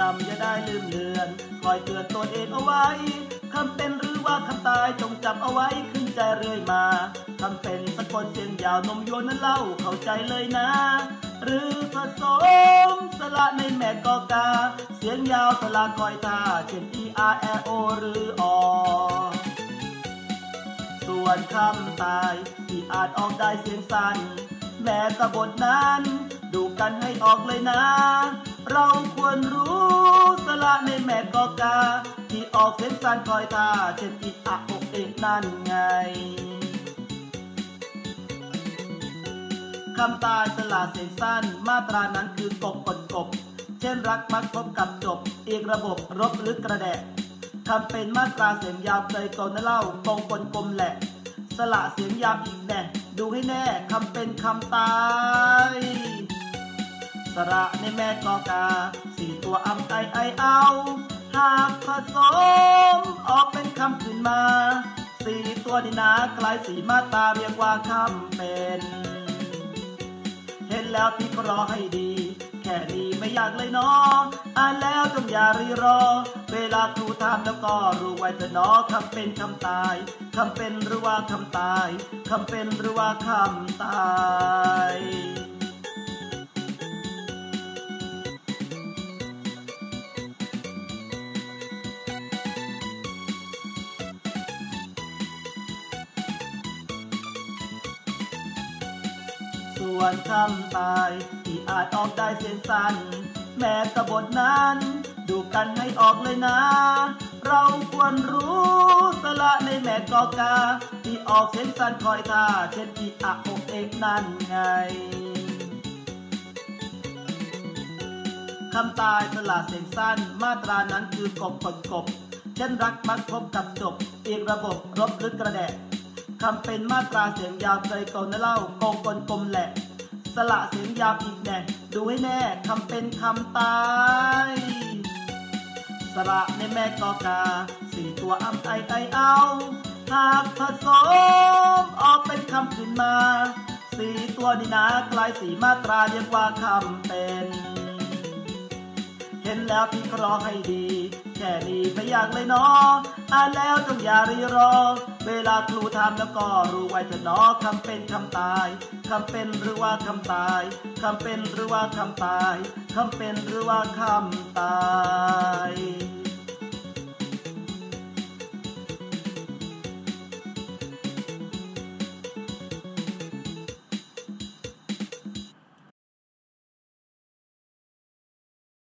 จำอย่าได้ลืมเลือน คอยเตือนตัวเองเอาไว้ คำเป็นหรือว่าคำตายจงจำเอาไว้ขึ้นใจเรื่อยมา คำเป็นสะกดเสียงยาวนมโยนนั้นเล่าเข้าใจเลยนะ หรือผสมสระในแม่กอกา เสียงยาวสระคอยตาเช่น e r e o หรืออส่วนคำตายที่อาจออกได้เสียงสั้นแม้กบทนั้น ดูกันให้ออกเลยนะ เราควรรู้สละในแม่กอกา ที่ออกเสียงสั้นคอยท่าเช่นอีอะอกเอกนั่นไงคำตายสละเสียงสั้น มาตรานั้นคือกบกดกบ เช่นรักมักพบกับจบ อีกระบบรบหรือกระแดะคำเป็นมาตราเสียงยาวเคยโกนเล่ากงกลกลมแหละ สละเสียงยาวอีกแน่ดูให้แน่คำเป็นคำตาย สระในแม่กอกา สี่ตัวอำไอไอเอา หากผสมออกเป็นคำขึ้นมา สี่ตัวนี่นะกลายสีมาตาเรียกว่าคำเป็น เห็นแล้วพี่ก็รอให้ดี แค่นี้ไม่อยากเลยเนาะอ่านแล้วจงอย่ารีรอ เวลาครูถามแล้วก็รู้ไว้เถอะเนาะคำเป็นคำตายคำเป็นหรือว่าคำตายคำเป็นหรือว่าคำตาย ส่วนคำตายที่อาจออกได้เสียงสั้น แม้กบทนั้น ดูกันให้ออกเลยนะ เราควรรู้สละในแม่กอกา ที่ออกเสียงสั้นคอยท่าเช่นอีอะอกเอกนั่นไงคำตายสละเสียงสั้น มาตรานั้นคือกบกดกบ เช่นรักมักพบกับจบอีกระบบรบหรือกระแดะคำเป็นมาตราเสียงยาวเคยโกนเล่าโกงกลกลมแหละ สละเสียงยาวอีกแน่ดูให้แน่คำเป็นคำตายสระในแม่กอกา สี่ตัวอ้ำไอไอเอา หากผสมออกเป็นคำขึ้นมา สี่ตัวนี่นะกลายสีมาตราเรียกว่าคำเป็น ห็นแล้วพี่ก็รอให้ดี แค่นี้ไม่อยากเลยเนาะอ่านแล้วจงอย่ารีรอ เวลาครูทำแล้วก็รู้ไว้เถอะเนาะคำเป็นคำตายคำเป็นหรือว่าคำตายคำเป็นหรือว่าคำตายคำเป็นหรือว่าคำตาย